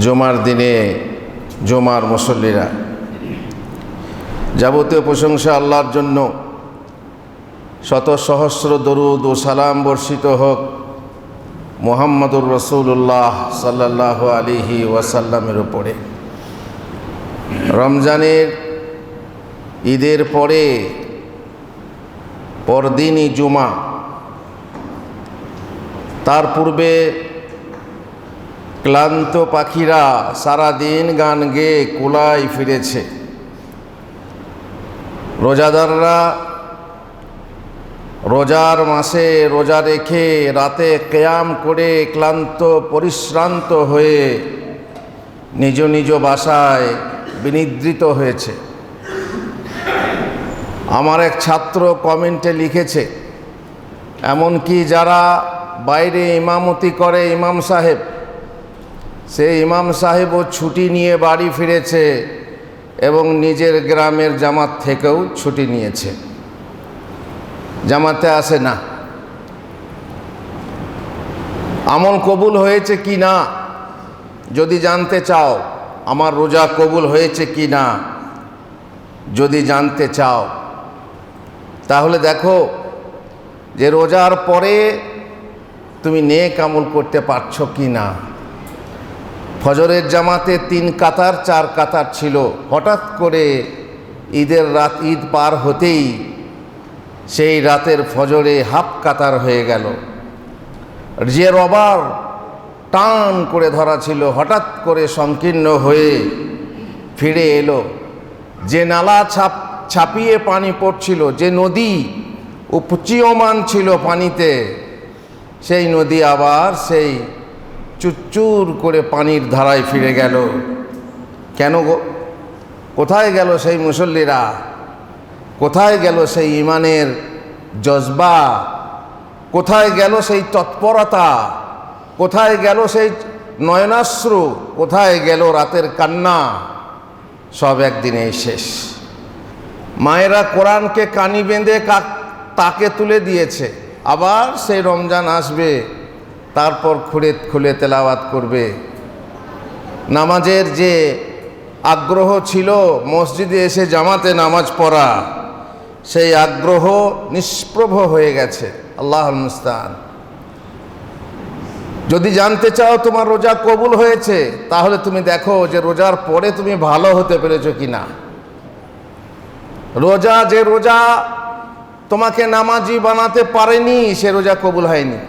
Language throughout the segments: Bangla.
জমার দিনে জমার মুসল্লিরা। যাবতীয় প্রশংসা আল্লাহর জন্য। শত সহস্র দরুদ ও সালাম বর্ষিত হোক মোহাম্মদুর রসুল্লাহ সাল্লাহ আলিহি ওয়াসাল্লামের উপরে। রমজানের ঈদের পরে পরদিনই জুমা। তার পূর্বে ক্লান্ত পাখিরা সারাদিন গান গেয়ে কুলায় ফিরেছে। রোজাদাররা রোজার মাসে রোজা রেখে রাতে কেয়াম করে ক্লান্ত, পরিশ্রান্ত হয়ে নিজ নিজ বাসায় বিনিদ্রিত হয়েছে। আমার এক ছাত্র কমেন্টে লিখেছে, এমনকি যারা বাইরে ইমামতি করে ইমাম সাহেব সে ইমাম সাহেবও ছুটি নিয়ে বাড়ি ফিরেছে এবং নিজের গ্রামের জামাত থেকেও ছুটি নিয়েছে। জামাতে আসে না। আমল কবুল হয়েছে কি না? যদি জানতে চাও, আমার রোজা কবুল হয়েছে কি না? যদি জানতে চাও, তাহলে দেখো যে রোজার পরে তুমি নেক আমল করতে পারছ কি না? ফজরের জামাতে তিন কাতার, চার কাতার ছিল। হঠাৎ করে ঈদের রাত ঈদ পার হতেই সেই রাতের ফজরে হাফ কাতার হয়ে গেল। যে রবার টান করে ধরা ছিল। হঠাৎ করে সংকীর্ণ হয়ে ফিরে এলো। যে নালা ছাপ, ছাপিয়ে পানি পড়ছিল, যে নদী উপচীয়মান ছিল পানিতে, সেই নদী আবার সেই চুরচুর করে পানির ধারায় ফিরে গেল। কেন গো? কোথায় গেল সেই মুসল্লিরা? কোথায় গেল সেই ইমানের জজবা? কোথায় গেল সেই তৎপরতা? কোথায় গেল সেই নয়নাশ্রু? কোথায় গেল রাতের কান্না? সব একদিনে শেষ। মায়েরা কোরআনকে কানি বেঁধে তাকে তুলে দিয়েছে। আবার সেই রমজান আসবে। তারপর খুলে খুলে তেলাওয়াত করবে। নামাজের যে আগ্রহ ছিল, মসজিদে এসে জামাতে নামাজ পড়া, সেই আগ্রহ নিষ্প্রভ হয়ে গেছে। আল্লাহ মুস্তান যদি জানতে চাও তোমার রোজা কবুল হয়েছে, তাহলে তুমি দেখো যে রোজার পরে তুমি ভালো হতে পেরেছ কি না রোজা যে রোজা তোমাকে নামাজি বানাতে পারেনি, সে রোজা কবুল হয়নি।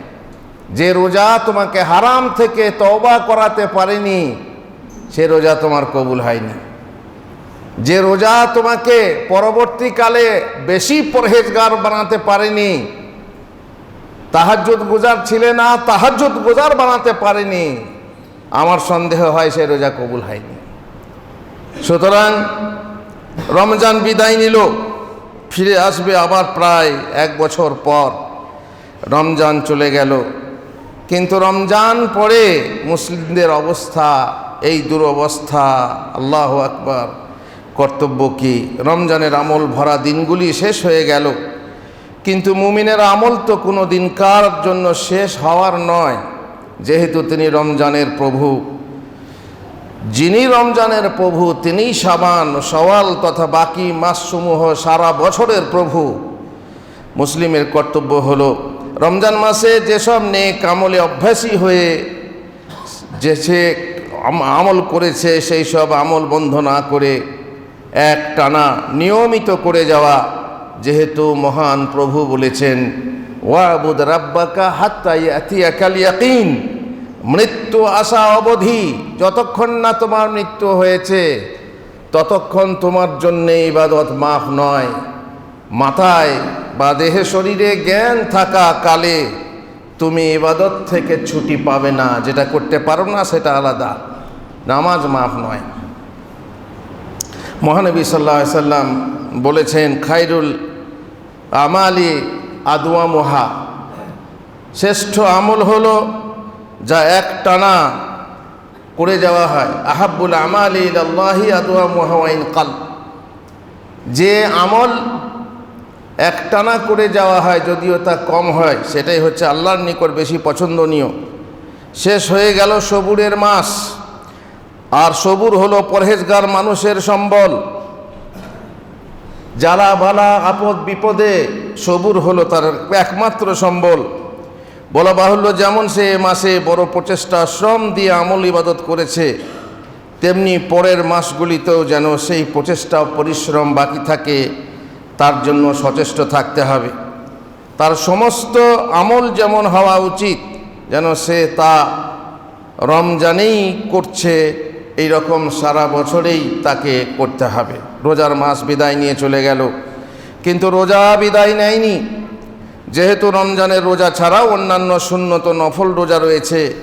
যে রোজা তোমাকে হারাম থেকে তওবা করাতে পারেনি, সে রোজা তোমার কবুল হয়নি। যে রোজা তোমাকে পরবর্তীকালে বেশি পরহেজগার বানাতে পারেনি, তাহাজ্জুদ গুজার ছিলে না, তাহাজ্জুদ গুজার বানাতে পারেনি, আমার সন্দেহ হয় সে রোজা কবুল হয়নি। সুতরাং রমজান বিদায় নিল, ফিরে আসবে আবার প্রায় এক বছর পর, রমজান চলে গেল। কিন্তু রমজান পরে মুসলিমদের অবস্থা, এই দুরবস্থা, আল্লাহ আকবার, কর্তব্য কি? রমজানের আমল ভরা দিনগুলি শেষ হয়ে গেল। কিন্তু মুমিনের আমল তো কোনো দিনকার জন্য শেষ হওয়ার নয়, যেহেতু তিনি রমজানের প্রভু। যিনি রমজানের প্রভু, তিনিই সাবান, সওয়াল তথা বাকি মাসসমূহ সারা বছরের প্রভু। মুসলিমের কর্তব্য হলো রমজান মাসে যেসব নেক আমলে অভ্যাসী হয়ে যে সে আমল করেছে, সেই সব আমল বন্ধ না করে এক টানা নিয়মিত করে যাওয়া, যেহেতু মহান প্রভু বলেছেন, ওয়াবুদ রাব্বাকা হাত্তাই আতিয়াকাল ইয়াকিন মৃত্যু আসা অবধি যতক্ষণ না তোমার মৃত্যু হয়েছে, ততক্ষণ তোমার জন্যে ইবাদত মাফ নয়। মাথায় বা দেহে শরীরে জ্ঞান থাকা কালে তুমি ইবাদত থেকে ছুটি পাবে না। যেটা করতে পারো না, সেটা আলাদা। নামাজ মাফ নয়। মহানবী সাল্লা সাল্লাম বলেছেন, খাইরুল আমালি আদুয়া মোহা। শ্রেষ্ঠ আমল হলো যা এক টানা করে যাওয়া হয়। আহাবুল আমালি আল্লাহি আদুয়া মোহাওয়াইন কাল যে আমল একটানা করে যাওয়া হয় যদিও তা কম হয়, সেটাই হচ্ছে আল্লাহর নিকট বেশি পছন্দনীয়। শেষ হয়ে গেল সবুরের মাস। আর সবুর হলো পরহেজগার মানুষের সম্বল। জ্বালা বালা আপদ বিপদে সবুর হলো তার একমাত্র সম্বল। বলা বাহুল্য যেমন সে মাসে বড় প্রচেষ্টা, শ্রম দিয়ে আমল ইবাদত করেছে, তেমনি পরের মাসগুলিতেও যেন সেই প্রচেষ্টা পরিশ্রম বাকি থাকে। তার জন্য সচেষ্ট থাকতে হবে। তার সমস্ত আমল যেমন হওয়া উচিত, যেন সে তা রমজানেই করছে এই রকম সারা বছরেই তাকে করতে হবে। রোজার মাস বিদায় নিয়ে চলে গেল। কিন্তু রোজা বিদায় নেয়নি। যেহেতু রমজানের রোজা ছাড়াও অন্যান্য শূন্যত নফল রোজা রয়েছে,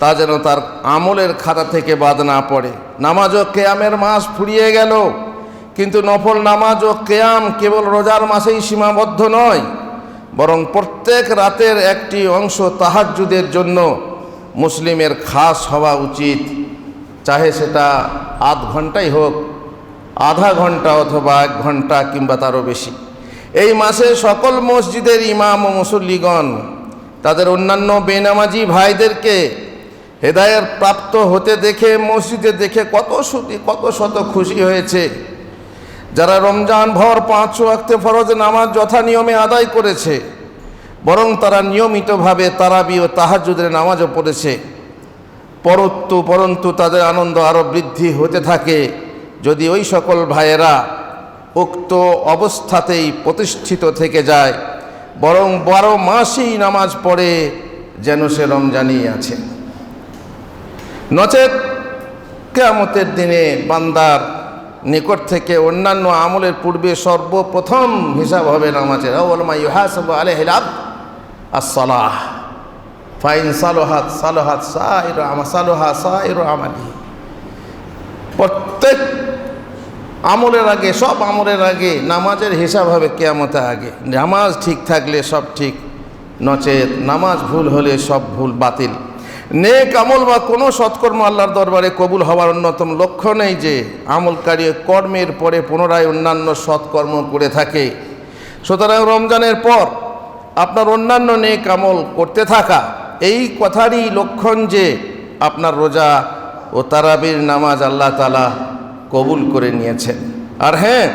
তা যেন তার আমলের খাতা থেকে বাদ না পড়ে। নামাজ কেয়ামের মাস ফুরিয়ে গেল। কিন্তু নফল নামাজ ও কেয়াম কেবল রোজার মাসেই সীমাবদ্ধ নয়, বরং প্রত্যেক রাতের একটি অংশ তাহাজ্জুদের জন্য মুসলিমের খাস হওয়া উচিত। চাহে সেটা আধ ঘন্টাই হোক, আধা ঘণ্টা অথবা এক ঘণ্টা কিংবা তারও বেশি। এই মাসে সকল মসজিদের ইমাম ও মুসল্লিগণ, তাদের অন্যান্য বেনামাজি ভাইদেরকে হেদায়ের প্রাপ্ত হতে দেখে, মসজিদে দেখে কত সুতি কত শত খুশি হয়েছে। যারা রমজান ভর পাঁচ ওয়াক্তে ফরজ নামাজ যথা নিয়মে আদায় করেছে, বরং তারা নিয়মিতভাবে তারাবি ও তাহাজুদের নামাজও পড়েছে। পরন্তু পরন্তু তাদের আনন্দ আরও বৃদ্ধি হতে থাকে, যদি ওই সকল ভাইয়েরা উক্ত অবস্থাতেই প্রতিষ্ঠিত থেকে যায়, বরং বারো মাসেই নামাজ পড়ে যেন সে রমজানই আছে। নচেত কেয়ামতের দিনে বান্দার নিকট থেকে অন্যান্য আমলের পূর্বে সর্বপ্রথম হিসাব হবে নামাজের। ফাইন সালোহাত সালোহাত সালোহা প্রত্যেক আমলের আগে, সব আমলের আগে নামাজের হিসাব হবে কেয়ামতে আগে। নামাজ ঠিক থাকলে সব ঠিক, নচেত নামাজ ভুল হলে সব ভুল বাতিল। নেক আমল বা কোনো সৎকর্ম আল্লাহর দরবারে কবুল হওয়ার অন্যতম লক্ষ্য নেই যে আমলকারী কর্মের পরে পুনরায় অন্যান্য সৎকর্ম করে থাকে। সুতরাং রমজানের পর আপনার অন্যান্য নেক আমল করতে থাকা, এই কথারই লক্ষণ যে আপনার রোজা ও তারাবির নামাজ আল্লাহ তালা কবুল করে নিয়েছেন। আর হ্যাঁ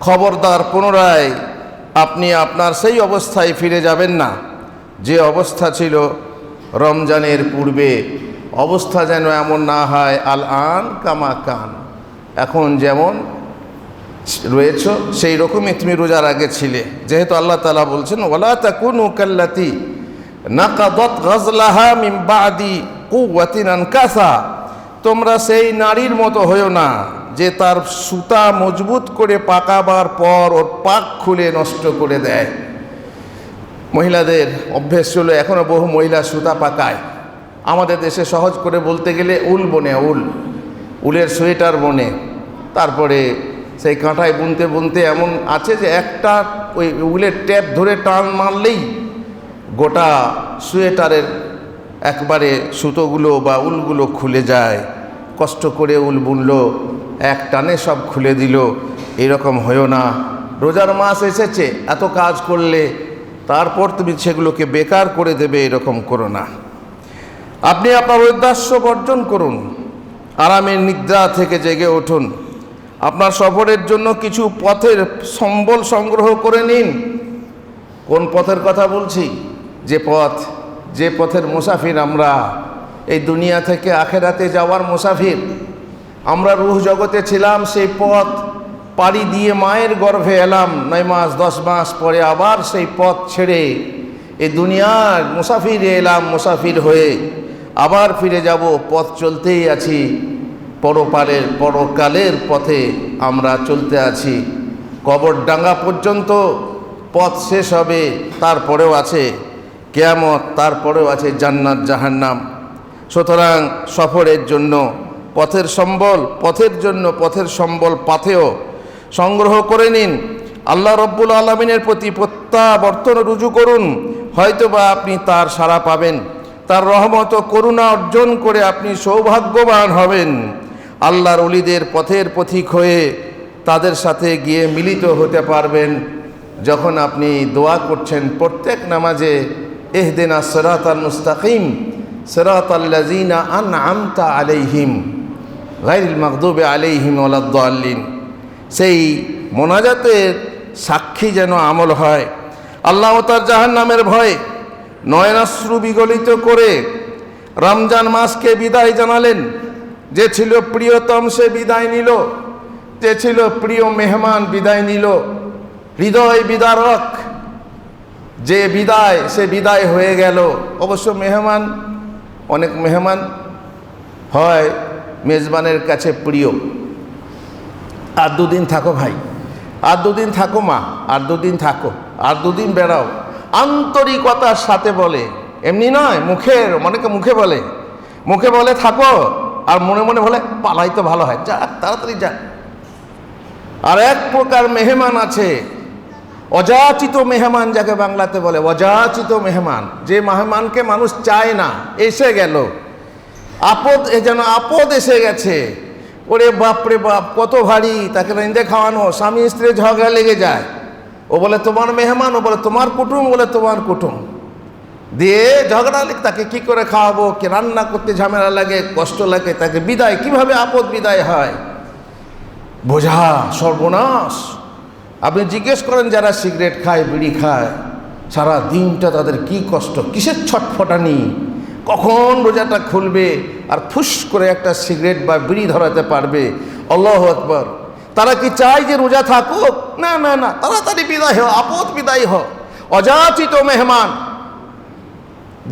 খবরদার পুনরায় আপনি আপনার সেই অবস্থায় ফিরে যাবেন না। যে অবস্থা ছিল রমজানের পূর্বে অবস্থা যেন এমন না হয় আল আন কামা কান। এখন যেমন রয়েছ, সেই রকমই তুমি রোজার আগে ছিলে। যেহেতু আল্লাহ তালা বলছেন ওলা তাকুনু কাল্লাতি নাকাদত গজলাহা মিম বাদি কুওয়াতিন আনকাসা। তোমরা সেই নারীর মতো হয়েও না, যে তার সুতা মজবুত করে পাকাবার পর ওর পাক খুলে নষ্ট করে দেয়। মহিলাদের অভ্যেস ছিল এখনও বহু মহিলা সুতা পাকায়। আমাদের দেশে সহজ করে বলতে গেলে উল বনে উল, উলের সোয়েটার বনে। তারপরে সেই কাঁটায় বুনতে বুনতে এমন আছে যে একটা ওই উলের ট্যাপ ধরে টান মারলেই গোটা সোয়েটারের একবারে সুতোগুলো বা উলগুলো খুলে যায়। কষ্ট করে উল বুনল, এক টানে সব খুলে দিল। এরকম হয়েও না। রোজার মাস এসেছে, এত কাজ করলে তারপর তুমি সেগুলোকে বেকার করে দেবে এরকম করো না। আপনি আপনার ঐদাস্য বর্জন করুন, আরামের নিদ্রা থেকে জেগে উঠুন। আপনার সফরের জন্য কিছু পথের সম্বল সংগ্রহ করে নিন। কোন পথের কথা বলছি? যে পথ, যে পথের মুসাফির আমরা। এই দুনিয়া থেকে আখেরাতে যাওয়ার মুসাফির। আমরা রুহ জগতে ছিলাম সেই পথ। পাড়ি দিয়ে মায়ের গর্ভে এলাম। নয় মাস, দশ মাস পরে আবার সেই পথ ছেড়ে এই দুনিয়ার মুসাফিরে এলাম, মুসাফির হয়ে আবার ফিরে যাব। পথ চলতেই আছি। পরপারের পরকালের পথে আমরা চলতে আছি। কবর ডাঙ্গা পর্যন্ত পথ শেষ হবে, তারপরেও আছে কেয়ামত, তারপরেও আছে জান্নাত, জাহান্নাম। সুতরাং সফরের জন্য পথের সম্বল, পথের জন্য পথের সম্বল পাথেও সংগ্রহ করে নিন। আল্লাহ রব্বুল আলমিনের প্রতি প্রত্যাবর্তন রুজু করুন। হয়তোবা আপনি তার সাড়া পাবেন। তার রহমত করুণা অর্জন করে আপনি সৌভাগ্যবান হবেন। আল্লাহর অলিদের পথের পথিক হয়ে তাদের সাথে গিয়ে মিলিত হতে পারবেন। যখন আপনি দোয়া করছেন প্রত্যেক নামাজে এহদিনা সরাত আল মুস্তাকিম সরাত আল্লাজিনা আন আমতা আলাইহিম গাইল মাকদুবে আলিহিম আল্লিন সেই মোনাজাতের সাক্ষী যেন আমল হয়। আল্লাহ তার জাহান নামের ভয়ে নয়নাশ্রু বিগলিত করে রমজান মাসকে বিদায় জানালেন। যে ছিল প্রিয়তম সে বিদায় নিল। যে ছিল প্রিয় মেহমান বিদায় নিল। হৃদয় বিদারক। যে বিদায়, সে বিদায় হয়ে গেল। অবশ্য মেহমান, অনেক মেহমান হয়, মেজবানের কাছে প্রিয়। আর দুদিন থাকো ভাই। আর দুদিন থাকো মা, আর দুদিন থাকো, আর দুদিন বেড়াও। আন্তরিকতার সাথে বলে, এমনি নয়, মুখের, অনেকে মুখে বলে। মুখে বলে থাকো, আর মনে মনে বলে, পালাই তো ভালো হয়, যা, তাড়াতাড়ি যা। আর এক প্রকার মেহমান আছে, অযাচিত মেহমান যাকে বাংলাতে বলে, অযাচিত মেহমান। যে মেহমানকে মানুষ চায় না, এসে গেল। আপদ, এ যেন আপদ এসে গেছে। ওরে বাপরে বাপ, কত ভারী, তাকে রেঁধে খাওয়ানো, স্বামী স্ত্রী ঝগড়া লেগে যায়। ও বলে, তোমার মেহমান, ও বলে, তোমার কুটুম বলে, তোমার কুটুম। দিয়ে ঝগড়া লেগে তাকে কি করে খাওয়াবো, কে রান্না করতে ঝামেলা লাগে, কষ্ট লাগে, তাকে বিদায়, কীভাবে আপদ বিদায় হয়? বোঝা সর্বনাশ। আপনি জিজ্ঞেস করেন, যারা সিগারেট খায়, বিড়ি খায় সারা দিনটা তাদের কি কষ্ট, কিসের ছটফটানি? কখন রোজাটা খুলবে আর ফুস করে একটা সিগারেট বা বিড়ি ধরাতে পারবে? আল্লাহ আকবর। তারা কি চায় যে রোজা থাকুক? না না না, তাড়াতাড়ি বিদায় হ আপদ বিদায় হ অযাচিত মেহমান,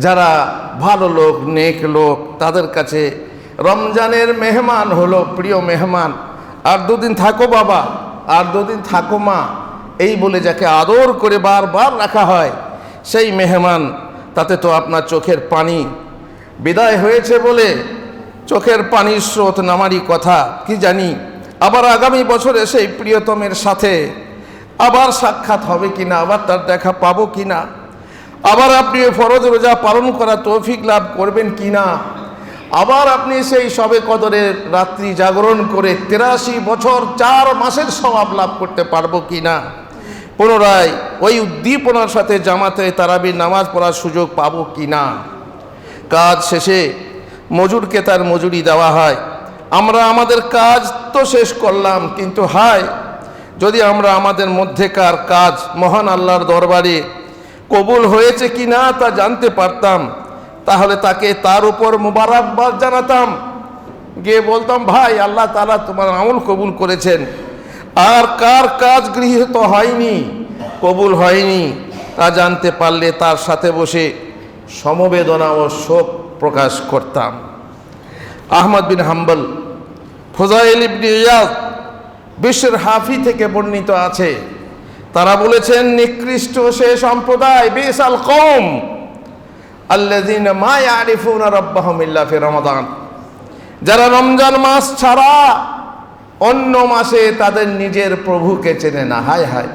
যারা ভালো লোক, নেক লোক, তাদের কাছে রমজানের মেহমান হলো প্রিয় মেহমান। আর দুদিন থাকো বাবা, আর দুদিন থাকো মা। এই বলে যাকে আদর করে বারবার রাখা হয়, সেই মেহমান তাতে তো আপনার চোখের পানি বিদায় হয়েছে বলে চোখের পানির স্রোত নামারই কথা, কি জানি? আবার আগামী বছরে সেই প্রিয়তমের সাথে আবার সাক্ষাৎ হবে কিনা, আবার তার দেখা পাবো কিনা? আবার আপনি ফরজ রোজা পালন করা তৌফিক লাভ করবেন কি না আবার আপনি সেই সবে কদরের রাত্রি জাগরণ করে তেরাশি বছর চার মাসের স্বভাব লাভ করতে পারব কিনা? পুনরায় ওই উদ্দীপনার সাথে জামাতে তারাবির নামাজ পড়ার সুযোগ পাব কি না? কাজ শেষে মজুরকে তার মজুরি দেওয়া হয়। আমরা আমাদের কাজ তো শেষ করলাম, কিন্তু হায়, যদি আমরা আমাদের মধ্যেকার কাজ মহান আল্লাহর দরবারে কবুল হয়েছে কি না তা জানতে পারতাম, তাহলে তাকে তার উপর মুবারকবাদ জানাতাম। গিয়ে বলতাম, ভাই, আল্লাহ তালা তোমার আমল কবুল করেছেন। আর কার কাজ গৃহীত হয়নি, কবুল হয়নি, তা জানতে পারলে তার সাথে বসে সমবেদনা ও শোক প্রকাশ করতাম। আহমদ বিন হাম্বল, ফোজাইল ইবনে ইয়াদ বিশ্বের হাফি থেকে বর্ণিত আছে। তারা বলেছেন, নিকৃষ্ট সে সম্প্রদায়, বিশাল কম আল্লাযীন মা ইয়ারিফুনা রাব্বাহুম ইল্লা ফি রমাদান। যারা রমজান মাস ছাড়া অন্য মাসে তাদের নিজের প্রভুকে চেনে না। হায় হায়।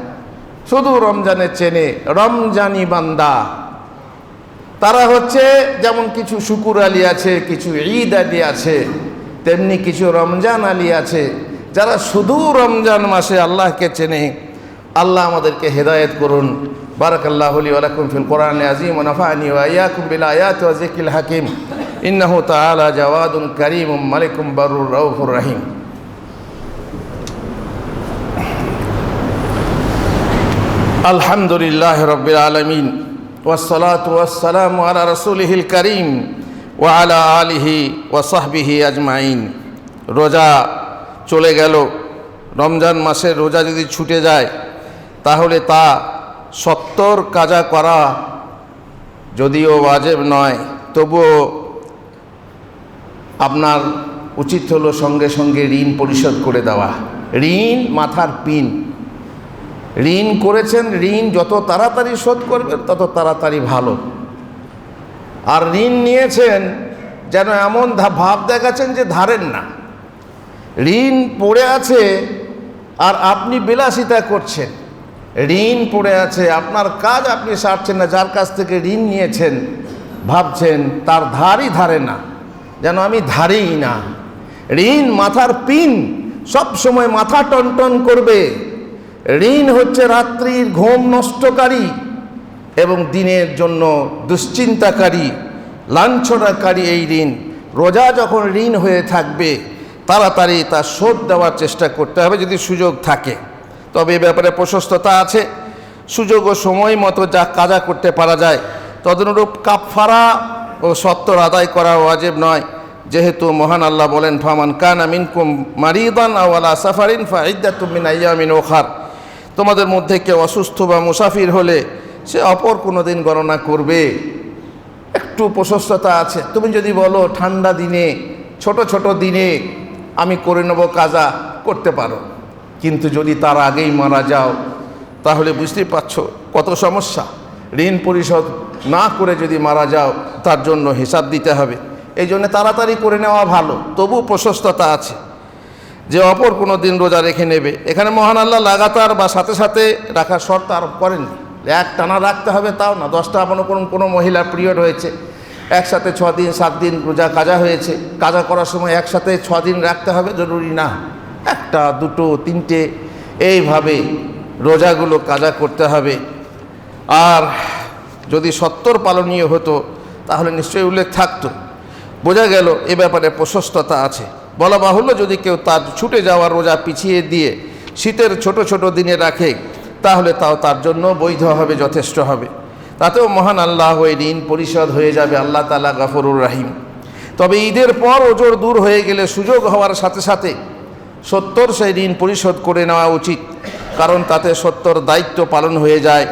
শুধু রমজানে চেনে, রমজানি বান্দা। তারা হচ্ছে যেমন কিছু শুকুর আলী আছে, কিছু ঈদ আলী আছে, তেমনি কিছু রমজান আলী আছে। যারা শুধু রমজান মাসে আল্লাহকে চেনে, আল্লাহ আমাদেরকে হেদায়েত করুন। বারাকাল্লাহ লি ওয়ালাকুম ফিল কোরআন আজিম হাকিম। ইন্নাহু তাআলা জাওয়াদুন কারীমুম মালিকুম বারুর রহিম। আলহামদুলিল্লাহ রব্বিল আলামিন, ওয়াসসালাতু ওয়াসসালামু আলা রাসূলিহিল কারীম ওয়া আলা আলিহি ওয়া সাহবিহি আজমাইন। রোজা চলে গেল। রমজান মাসে রোজা যদি ছুটে যায়, তাহলে তা সত্তর কাজা করা যদিও ওয়াজেব নয়, তবুও আপনার উচিত হলো সঙ্গে সঙ্গে ঋণ পরিশোধ করে দেওয়া। ঋণ মাথার পিন। ঋণ করেছেন, ঋণ যত তাড়াতাড়ি শোধ করবেন, তত তাড়াতাড়ি ভালো। আর ঋণ নিয়েছেন, যেন এমন ভাব দেখাচ্ছেন যে ধারেন না। ঋণ পড়ে আছে, আর আপনি বিলাসিতা করছেন। ঋণ পড়ে আছে, আপনার কাজ আপনি সারছেন না, যার কাছ থেকে ঋণ নিয়েছেন, ভাবছেন তার ধারই ধারে না, যেন আমি ধারেই না। ঋণ মাথার পিন সব সময় মাথা টনটন করবে। ঋণ হচ্ছে রাত্রির ঘুম নষ্টকারী এবং দিনের জন্য দুশ্চিন্তাকারী, লাঞ্ছনাকারী এই ঋণ। রোজা যখন ঋণ হয়ে থাকবে, তাড়াতাড়ি তার শোধ দেওয়ার চেষ্টা করতে হবে যদি সুযোগ থাকে। তবে এ ব্যাপারে প্রশস্ততা আছে। সুযোগ ও সময় মতো যা কাজা করতে পারা যায়, তদনুরূপ কাপফারা ও সত্তর আদায় করা ওয়াজেব নয়। যেহেতু মহান আল্লাহ বলেন, ফামান কান মিনকুম মারিদান আওয়ালা সাফারিন ফা ইদ্দাতুমিন আইয়ামিন ওখার। তোমাদের মধ্যে কেউ অসুস্থ বা মুসাফির হলে সে অপর কোনো দিন গণনা করবে। একটু প্রশস্ততা আছে। তুমি যদি বলো, ঠান্ডা দিনে, ছোট ছোট দিনে আমি করে নেব কাজা, করতে পারো। কিন্তু যদি তার আগেই মারা যাও, তাহলে বুঝতেই পারছ কত সমস্যা। ঋণ পরিশোধ না করে যদি মারা যাও, তার জন্য হিসাব দিতে হবে। এই জন্য তাড়াতাড়ি করে নেওয়া ভালো। তবু প্রশস্ততা আছে। যে অপর কোনো দিন রোজা রেখে নেবে। এখানে মহান আল্লাহ লাগাতার বা সাথে সাথে রাখার শর্ত আরোপ করেননি। এক টানা রাখতে হবে তাও না, দশটা মনে করুন কোনো মহিলার পিরিয়ড হয়েছে। একসাথে ছ দিন, সাত দিন রোজা কাজা হয়েছে। কাজা করার সময় একসাথে ছ দিন রাখতে হবে, জরুরি না। একটা, দুটো, তিনটে, এইভাবে রোজাগুলো কাজা করতে হবে। আর যদি সত্তর পালনীয় হতো, তাহলে নিশ্চয়ই উল্লেখ থাকতো। বোঝা গেল এ ব্যাপারে প্রশস্ততা আছে। বলা বাহুল্য যদি কেউ তার ছুটে যাওয়ার রোজা পিছিয়ে দিয়ে শীতের ছোট ছোট দিনে রাখে, তাহলে তাও তার জন্য বৈধ হবে, যথেষ্ট হবে। তাতেও মহান আল্লাহ ওই ঋণ পরিশোধ হয়ে যাবে, আল্লাহ তালা গাফরুর রাহিম। তবে ঈদের পর ওজোর দূর হয়ে গেলে সুযোগ হওয়ার সাথে সাথে সত্তর সেই ঋণ পরিশোধ করে নেওয়া উচিত, কারণ তাতে সত্তর দায়িত্ব পালন হয়ে যায়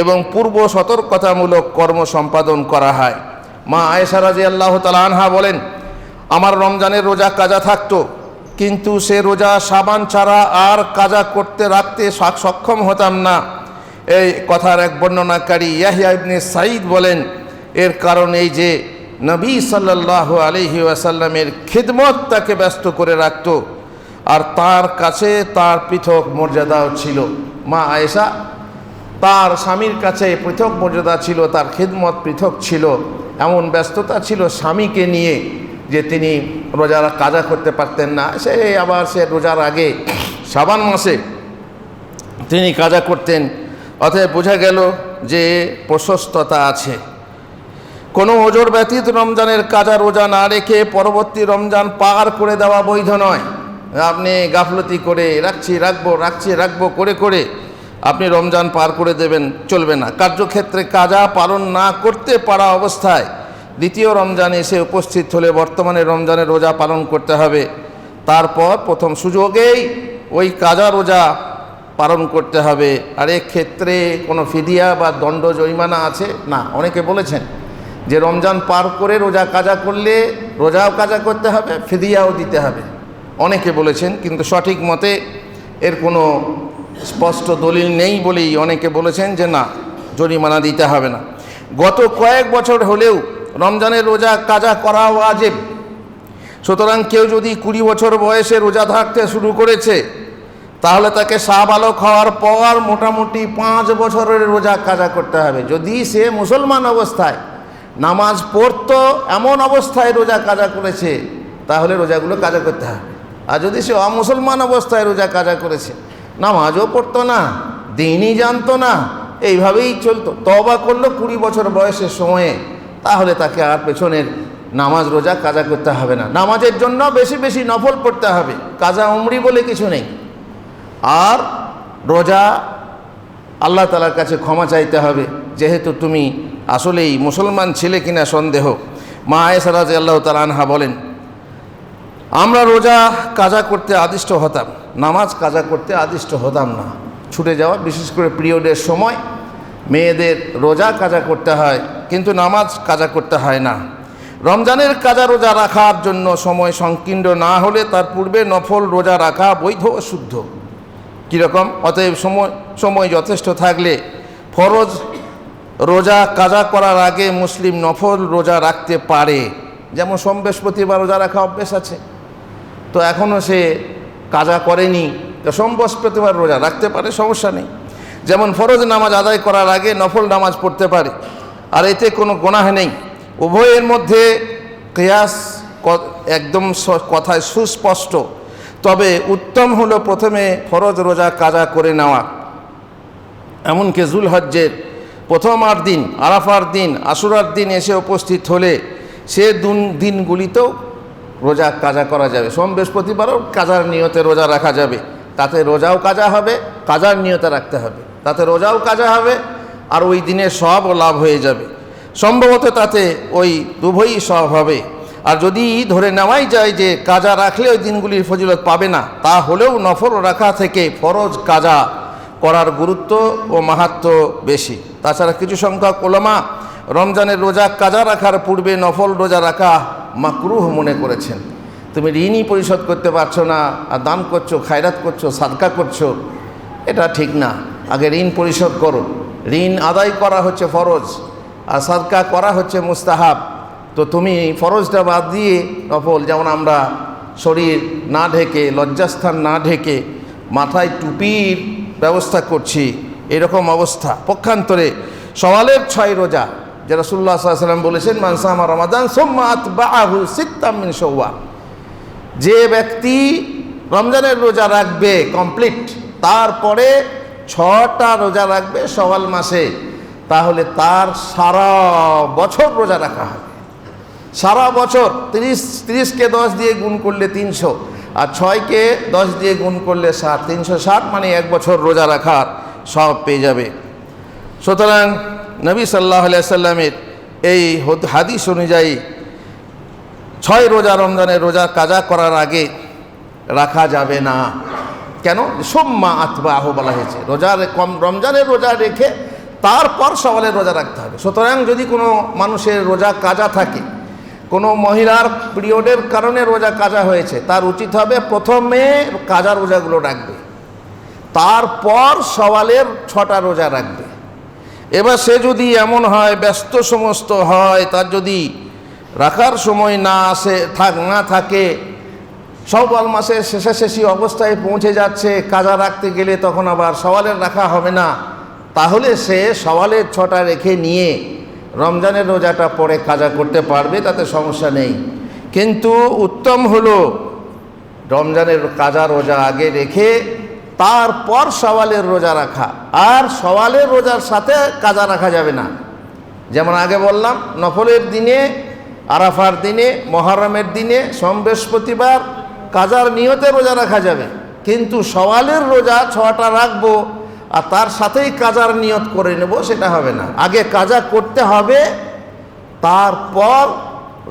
এবং পূর্ব সতর্কতামূলক কর্ম সম্পাদন করা হয়। মা আয়েশা রাজি আল্লাহ তালা আনহা বলেন আমার রমজানের রোজা কাজা থাকতো, কিন্তু সে রোজা সাবান ছাড়া আর কাজা করতে রাখতে সক্ষম হতাম না। এই কথার এক বর্ণনাকারী ইয়াহিয়া ইবনে সাঈদ বলেন, এর কারণ এই যে নবী সাল্লাহ আলহি ওয়াসাল্লামের খিদমত তাকে ব্যস্ত করে রাখত, আর তার কাছে তার পৃথক মর্যাদাও ছিল। মা আয়েশা, তার স্বামীর কাছে পৃথক মর্যাদা ছিল, তার খিদমত পৃথক ছিল। এমন ব্যস্ততা ছিল স্বামীকে নিয়ে যে তিনি রোজার কাজা করতে পারতেন না, সে আবার সে রোজার আগে সাবান মাসে তিনি কাজা করতেন। অতএব বোঝা গেল যে প্রশস্ততা আছে। কোনো ওজোর ব্যতীত রমজানের কাজা রোজা না রেখে পরবর্তী রমজান পার করে দেওয়া বৈধ নয়। আপনি গাফলতি করে রাখছি, রাখব রাখছি, রাখব, করে করে আপনি রমজান পার করে দেবেন, চলবে না। কার্যক্ষেত্রে কাজা পালন না করতে পারা অবস্থায় দ্বিতীয় রমজানে এসে উপস্থিত হলে বর্তমানে রমজানের রোজা পালন করতে হবে। তারপর প্রথম সুযোগেই ওই কাজা রোজা পালন করতে হবে। আর ক্ষেত্রে কোনো ফিদিয়া বা দণ্ড জরিমানা আছে? না, অনেকে বলেছেন যে রমজান পার করে রোজা কাজা করলে রোজাও কাজা করতে হবে, ফিদিয়াও দিতে হবে। অনেকে বলেছেন, কিন্তু সঠিক মতে এর কোনো স্পষ্ট দলিল নেই বলেই অনেকে বলেছেন যে না, জরিমানা দিতে হবে না। গত কয়েক বছর হলেও রমজানের রোজা কাজা করা ওয়াজেব। সুতরাং কেউ যদি কুড়ি বছর বয়সে রোজা থাকতে শুরু করেছে, তাহলে তাকে শাহবালক হওয়ার পর মোটামুটি পাঁচ বছরের রোজা কাজা করতে হবে। যদি সে মুসলমান অবস্থায় নামাজ পড়তো, এমন অবস্থায় রোজা কাজা করেছে, তাহলে রোজাগুলো কাজা করতে হবে। আর যদি সে অমুসলমান অবস্থায় রোজা কাজা করেছে, নামাজও পড়তো না, দিনই জানতো না, এইভাবেই চলতো। তবা করল কুড়ি বছর বয়সের সময়ে। তাহলে তাকে আর পেছনের নামাজ, রোজা, কাজা করতে হবে না। নামাজের জন্য বেশি বেশি নফল পড়তে হবে। কাজা, উমরি বলে কিছু নেই। আর রোজা আল্লাহ তালার কাছে ক্ষমা চাইতে হবে। যেহেতু তুমি আসলেই মুসলমান ছিলে কিনা সন্দেহ। মা আয়েসারাজ আল্লাহ তালা আনহা বলেন, আমরা রোজা, কাজা করতে আদিষ্ট হতাম। নামাজ, কাজা করতে আদিষ্ট হতাম না। ছুটে যাওয়া, বিশেষ করে পিরিয়ডের সময় মেয়েদের রোজা কাজা করতে হয়, কিন্তু নামাজ কাজা করতে হয় না। রমজানের কাজা রোজা রাখার জন্য সময় সংকীর্ণ না হলে তার পূর্বে নফল রোজা রাখা বৈধ ও শুদ্ধ। কীরকম? অতএব সময় সময় যথেষ্ট থাকলে ফরজ রোজা কাজা করার আগে মুসলিম নফল রোজা রাখতে পারে। যেমন সোম বৃহস্পতিবার রোজা রাখা অভ্যেস আছে। তো এখনও সে কাজা করেনি, তো সোম বৃহস্পতিবার রোজা রাখতে পারে, সমস্যা নেই। যেমন ফরজ নামাজ আদায় করার আগে নফল নামাজ পড়তে পারে, আর এতে কোনো গোনাহ নেই। উভয়ের মধ্যে কেয়াস একদম কথায় সুস্পষ্ট। তবে উত্তম হলো প্রথমে ফরজ রোজা কাজা করে নেওয়া। এমনকি জুল হজ্জের প্রথম আট দিন, আরাফার দিন, আশুরার দিন এসে উপস্থিত হলে সে দুন দিনগুলিতেও রোজা কাজা করা যাবে। সোম বৃহস্পতিবারও কাজার নিয়তে রোজা রাখা যাবে। তাতে রোজাও কাজা হবে, কাজার নিয়তে রাখতে হবে। তাতে রোজাও কাজা হবে আর ওই দিনে সব লাভ হয়ে যাবে। সম্ভবত তাতে ওই উভয়ই সব হবে। আর যদি ধরে নেওয়াই যায় যে কাজা রাখলে ওই দিনগুলির ফজিলত পাবে না, তা হলেও নফল রাখা থেকে ফরজ কাজা করার গুরুত্ব ও মাহাত্ম বেশি। তাছাড়া কিছু সংখ্যক ওলামা রমজানের রোজা কাজা রাখার পূর্বে নফল রোজা রাখা মাকরুহ মনে করেছেন। তুমি ঋণই পরিশোধ করতে পারছ না, আর দান করছ, খায়রাত করছ, সাদকা করছ, এটা ঠিক না। আগে ঋণ পরিশোধ করো ঋণ আদায় করা হচ্ছে ফরজ আর সাদকা করা হচ্ছে মুস্তাহাব। তো তুমি ফরজটা বাদ দিয়ে নফল, যেমন আমরা শরীর না ঢেকে, লজ্জাস্থান না ঢেকে, মাথায় টুপির ব্যবস্থা করছি, এরকম অবস্থা। পক্ষান্তরে সওয়ালের ছয় রোজা, যে রসুল্লাহ সাল্লাম বলেছেন মানসামা রমাদান সোম্মাত বাহু সিত্তামিন সৌয়া যে ব্যক্তি রমজানের রোজা রাখবে কমপ্লিট তারপরে ছটা রোজা রাখবে সওয়াল মাসে, তাহলে তার সারা বছর রোজা রাখা হবে। সারা বছর তিরিশ, তিরিশকে দশ দিয়ে গুণ করলে তিনশো, আর ছয়কে দশ দিয়ে গুণ করলে ষাট। তিনশো ষাট মানে এক বছর রোজা রাখার সব পেয়ে যাবে। সুতরাং নবী সাল্লাহ সাল্লামের এই হাদিস অনুযায়ী ছয় রোজা রমজানের রোজা কাজা করার আগে রাখা যাবে না। কেন? সোম্মা আতবা আহ বলা হয়েছে। রোজার কম রমজানের রোজা রেখে তারপর সওয়ালের রোজা রাখতে হবে। সুতরাং যদি কোনো মানুষের রোজা কাজা থাকে, কোনো মহিলার পিরিয়ডের কারণে রোজা কাজা হয়েছে, তার উচিত হবে প্রথমে কাজা রোজাগুলো রাখবে। তারপর সওয়ালের ছটা রোজা রাখবে। এবার সে যদি এমন হয়, ব্যস্ত সমস্ত হয়, তার যদি রাখার সময় না আসে, থাক না থাকে সওয়াল মাসের শেষাশেষি অবস্থায় পৌঁছে যাচ্ছে, কাজা রাখতে গেলে তখন আবার সওয়ালের রাখা হবে না। তাহলে সে সওয়ালের ছটা রেখে নিয়ে রমজানের রোজাটা পরে কাজা করতে পারবে, তাতে সমস্যা নেই। কিন্তু উত্তম হলো রমজানের কাজা রোজা আগে রেখে তারপর সওয়ালের রোজা রাখা। আর সওয়ালের রোজার সাথে কাজা রাখা যাবে না। যেমন আগে বললাম, নফলের দিনে, আরাফার দিনে, মহরমের দিনে, সোম বৃহস্পতিবার কাজার নিয়তে রোজা রাখা যাবে। কিন্তু সওয়ালের রোজা ছটা রাখব আর তার সাথেই কাজার নিয়ত করে নেব, সেটা হবে না। আগে কাজা করতে হবে, তারপর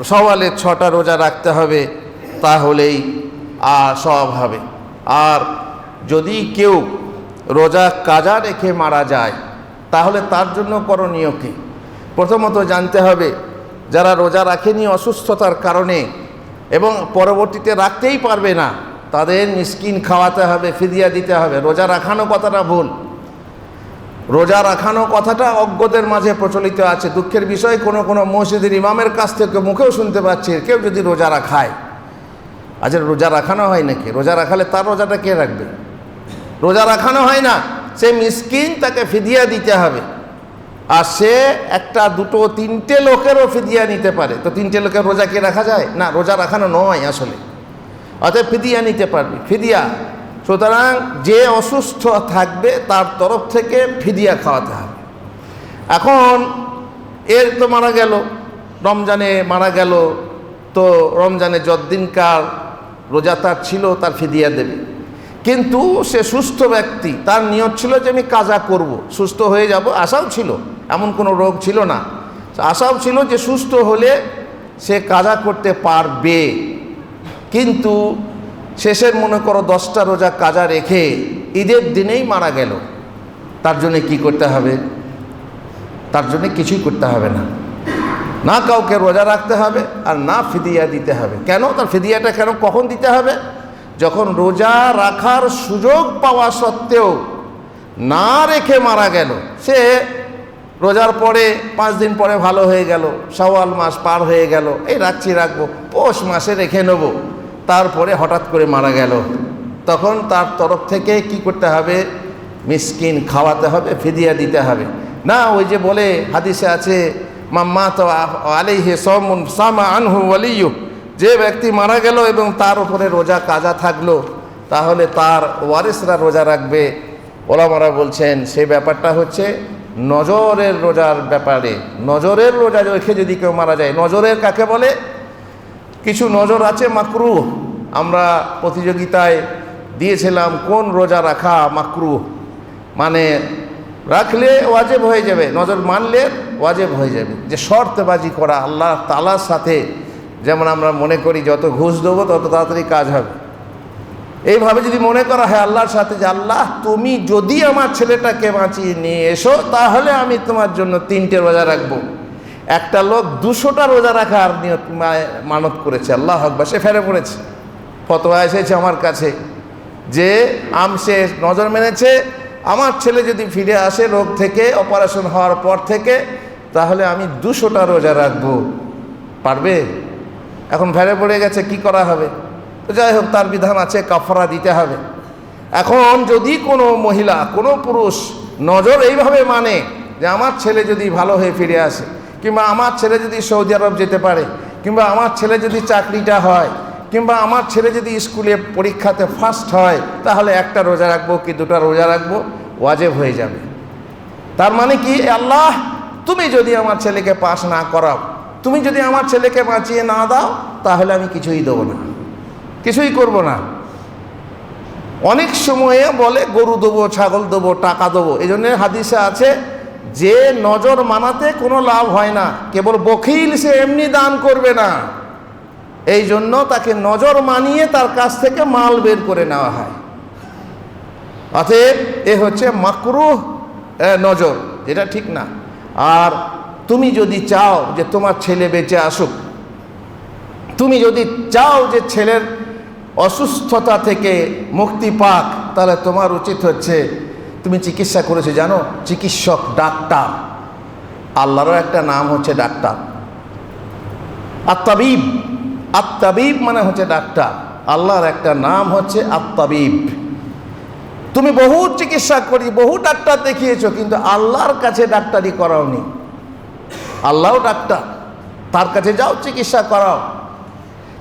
সওয়ালের ছটা রোজা রাখতে হবে, তাহলেই সব হবে। আর যদি কেউ রোজা কাজা রেখে মারা যায়, তাহলে তার জন্য করণীয় কী? প্রথমত জানতে হবে, যারা রোজা রাখেনি অসুস্থতার কারণে এবং পরবর্তীতে রাখতেই পারবে না। তাদের মিসকিন খাওয়াতে হবে, ফিদিয়া দিতে হবে। রোজা রাখানো কথাটা ভুল। রোজা রাখানো কথাটা অজ্ঞদের মাঝে প্রচলিত আছে। দুঃখের বিষয়, কোনো কোনো মসজিদের ইমামের কাছ থেকে মুখেও শুনতে পাচ্ছি কেউ যদি রোজা রাখায়। আচ্ছা রোজা রাখানো হয় নাকি? রোজা রাখালে তার রোজাটা কে রাখবে? রোজা রাখানো হয় না। সে মিসকিন, তাকে ফিদিয়া দিতে হবে। আর সে একটা দুটো তিনটে লোকেরও ফিদিয়া নিতে পারে। তো তিনটে লোকের রোজা কি রাখা যায়? না, রোজা রাখানো নয় আসলে। অতএব ফিদিয়া নিতে পারবি, ফিদিয়া। সুতরাং যে অসুস্থ থাকবে তার তরফ থেকে ফিদিয়া খাওয়াতে হবে। এখন এর তো মারা গেল, রমজানে মারা গেল, তো রমজানে যতদিনকার রোজা তার ছিল, তার ফিদিয়া দেবে। কিন্তু সে সুস্থ ব্যক্তি, তার নিয়ত ছিল যে আমি কাজা করব, সুস্থ হয়ে যাব, আশাও ছিল। এমন কোনো রোগ ছিল না। আশাও ছিল যে সুস্থ হলে সে কাজা করতে পারবে। কিন্তু শেষের মনে করো দশটা রোজা কাজা রেখে ঈদের দিনেই মারা গেল। তার জন্য কি করতে হবে? তার জন্য কিছুই করতে হবে না। না কাউকে রোজা রাখতে হবে আর না ফিদিয়া দিতে হবে। কেন? তার ফিদিয়াটা কেন? কখন দিতে হবে? যখন রোজা রাখার সুযোগ পাওয়া সত্ত্বেও না রেখে মারা গেল, সে রোজার পরে পাঁচ দিন পরে ভালো হয়ে গেল সওয়াল মাস পার হয়ে গেল, এই রাখছি, রাখব, পৌষ মাসে রেখে নেব। তারপরে হঠাৎ করে মারা গেল। তখন তার তরফ থেকে কি করতে হবে? মিসকিন খাওয়াতে হবে, ফিদিয়া দিতে হবে। না, ওই যে বলে হাদিসে আছে মাম্মা তো আলিহে সমুন সামা আনহু ওয়ালিয়ু। যে ব্যক্তি মারা গেল এবং তার উপরে রোজা কাজা থাকল, তাহলে তার ওয়ারিসরা রোজা রাখবে। ওলামারা বলছেন সেই ব্যাপারটা হচ্ছে নজরের রোজার ব্যাপারে, নজরের রোজা রেখে যদি কেউ মারা যায়, নজরের কাকে বলে? কিছু নজর আছে মাকরু আমরা প্রতিযোগিতায় দিয়েছিলাম কোন রোজা রাখা মাকরু মানে রাখলে ওয়াজেব হয়ে যাবে, নজর মানলে ওয়াজেব হয়ে যাবে। যে শর্তবাজি করা আল্লাহ তালার সাথে, যেমন আমরা মনে করি যত ঘুষ দেবো তত তাড়াতাড়ি কাজ হবে। এইভাবে যদি মনে করা হয় আল্লাহর সাথে যে, আল্লাহ, তুমি যদি আমার ছেলেটাকে বাঁচিয়ে নিয়ে এসো, তাহলে আমি তোমার জন্য তিনটে রোজা রাখব। একটা লোক দুশোটা রোজা রাখার নিয়ত মানত করেছে, আল্লাহ আকবার, সে ফেরে পড়েছে। ফতোয়া এসেছে আমার কাছে যে, আম সে নজর মেনেছে, আমার ছেলে যদি ফিরে আসে রোগ থেকে, অপারেশন হওয়ার পর থেকে, তাহলে আমি দুশোটা রোজা রাখব। পারবে? এখন ফেরে পড়ে গেছে, কি করা হবে? তো যাই হোক, তার বিধান আছে, কাফরা দিতে হবে। এখন যদি কোনো মহিলা, কোনো পুরুষ নজর এইভাবে মানে যে আমার ছেলে যদি ভালো হয়ে ফিরে আসে, কিংবা আমার ছেলে যদি সৌদি আরব যেতে পারে, কিংবা আমার ছেলে যদি চাকরিটা হয়, কিংবা আমার ছেলে যদি স্কুলে পরীক্ষাতে ফার্স্ট হয়, তাহলে একটা রোজা রাখব কি দুটা রোজা রাখব? ওয়াজেব হয়ে যাবে। তার মানে কি? আল্লাহ, তুমি যদি আমার ছেলেকে পাশ না করাও, তুমি যদি আমার ছেলেকে বাঁচিয়ে না দাও, তাহলে আমি কিছুই দেবো না। কিছুই করব না। অনেক সময়ে বলে, গরু দেবো, ছাগল দেবো, টাকা দেবো। এই জন্য হাদিসে আছে, যে নজর মানাতে কোনো লাভ হয় না। কেবল বখিল সে এমনি দান করবে না। এই জন্য তাকে নজর মানিয়ে তার কাছ থেকে মাল বের করে নেওয়া হয়। অতএব এ হচ্ছে মাকরুহ নজর, যেটা ঠিক না। আর তুমি যদি চাও যে তোমার ছেলে বেঁচে আসুক, তুমি যদি চাও যে ছেলের অসুস্থতা থেকে মুক্তি পাক, তাহলে তোমার উচিত হচ্ছে, তুমি চিকিৎসা করেছ, জানো? চিকিৎসক, ডাক্তার। আল্লাহরও একটা নাম হচ্ছে ডাক্তার। আত্মাবিব আত্মাবিব মানে হচ্ছে ডাক্তার। আল্লাহর একটা নাম হচ্ছে আত্মাবিব তুমি বহু চিকিৎসা করি, বহু ডাক্তার দেখিয়েছো, কিন্তু আল্লাহর কাছে ডাক্তারি করাওনি। আল্লাহও ডাক্তার। তার কাছে যাও, চিকিৎসা করাও।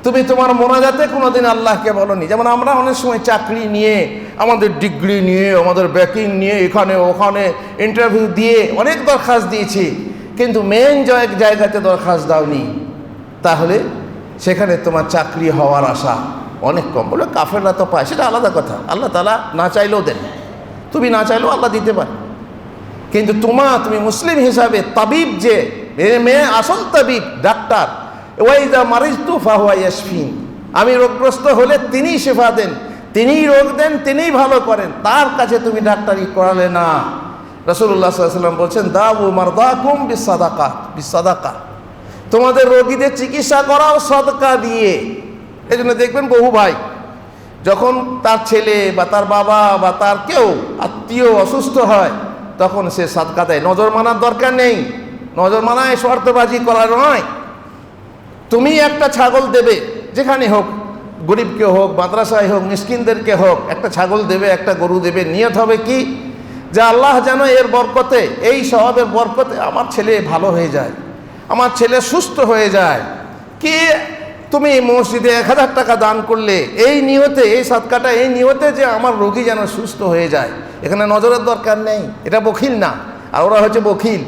তুমি তোমার মোনাজাতে কোনোদিন আল্লাহকে বলনি। যেমন আমরা অনেক সময় চাকরি নিয়ে, আমাদের ডিগ্রি নিয়ে, আমাদের ব্যাকিং নিয়ে, এখানে, ওখানে ইন্টারভিউ দিয়ে অনেক দরখাস্ত দিয়েছি। কিন্তু মেন জয়েক জায়গাতে দরখাস্ত দাওনি। তাহলে সেখানে তোমার চাকরি হওয়ার আশা অনেক কম। বলে কাফেররা তো পায়, সেটা আলাদা কথা। আল্লাহ তালা না চাইলেও দেন। তুমি না চাইলেও আল্লাহ দিতে পারে। কিন্তু তোমা, তুমি মুসলিম হিসাবে তাবিব যে মেয়ে আসল তাবিব, ডাক্তার ওয়াইদা মারিজতু ফাহুয়া ইয়াসফিন আমি রোগগ্রস্ত হলে তিনিই শেফা দেন, তিনিই রোগ দেন, তিনিই ভালো করেন। তার কাছে তুমি ডাক্তারি করালে না। রসুল্লাহ সাল্লাম বলছেন দা দাবু মারদাকুম বিসাদাকা বিসাদাকা তোমাদের রোগীদের চিকিৎসা করাও সদকা দিয়ে। এই জন্য দেখবেন বহু ভাই, যখন তার ছেলে বা তার বাবা বা তার কেউ আত্মীয় অসুস্থ হয়, তখন সে সাদকা দেয়। নজর মানার দরকার নেই। নজর মানায় শর্তবাজি করা নয়। তুমি একটা ছাগল দেবে, যেখানে হোক, গরিবকে হোক, মাদ্রাসায় হোক, মিসকিনদেরকে হোক, একটা ছাগল দেবে, একটা গরু দেবে, নিয়ত হবে কি? যে আল্লাহ যেন এর বরকতে, এই স্বভাবের বরকতে আমার ছেলে ভালো হয়ে যায়, আমার ছেলে সুস্থ হয়ে যায়। কি? তুমি মসজিদে এক হাজার টাকা দান করলে, এই নিয়তে, এই সাতকাটা, এই নিয়তে যে আমার রোগী যেন সুস্থ হয়ে যায়। এখানে নজরের দরকার নেই, এটা বখিল না, আর ওরা হচ্ছে বখিল।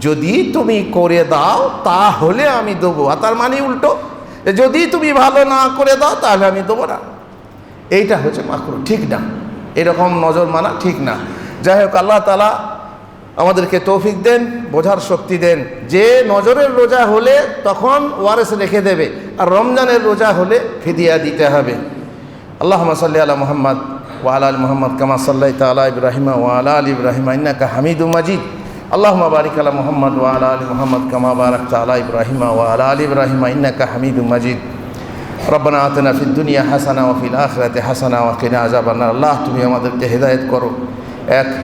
যদি তুমি করে দাও, তাহলে আমি দেবো। আর তার মানে উল্টো যদি তুমি ভালো না করে দাও, তাহলে আমি দেবো না। এইটা হচ্ছে মাকরু। ঠিক না। এরকম নজর মানা ঠিক না। যাই হোক, আল্লাহ তালা আমাদেরকে তৌফিক দেন, বোঝার শক্তি দেন। যে নজরের রোজা হলে তখন ওয়ারেস রেখে দেবে, আর রমজানের রোজা হলে ফিদিয়া দিতে হবে। আল্লাহ সাল্লি আলা মোহাম্মদ ওয়ালা আল মোহাম্মদ কামা সাল্লাহ তালা ইব্রাহিমা ওয়ালা আল ইব্রাহিমা ইন্নাকা হামিদু মাজিদ। اللهم بارك على محمد وعلى ال محمد كما باركت على ابراهيم وعلى ال ابراهيم انك حميد مجيد ربنا آتنا في الدنيا حسنه وفي الاخره حسنه وقنا عذاب النار الله তুমি আমাদেরকে হেদায়েত করো এক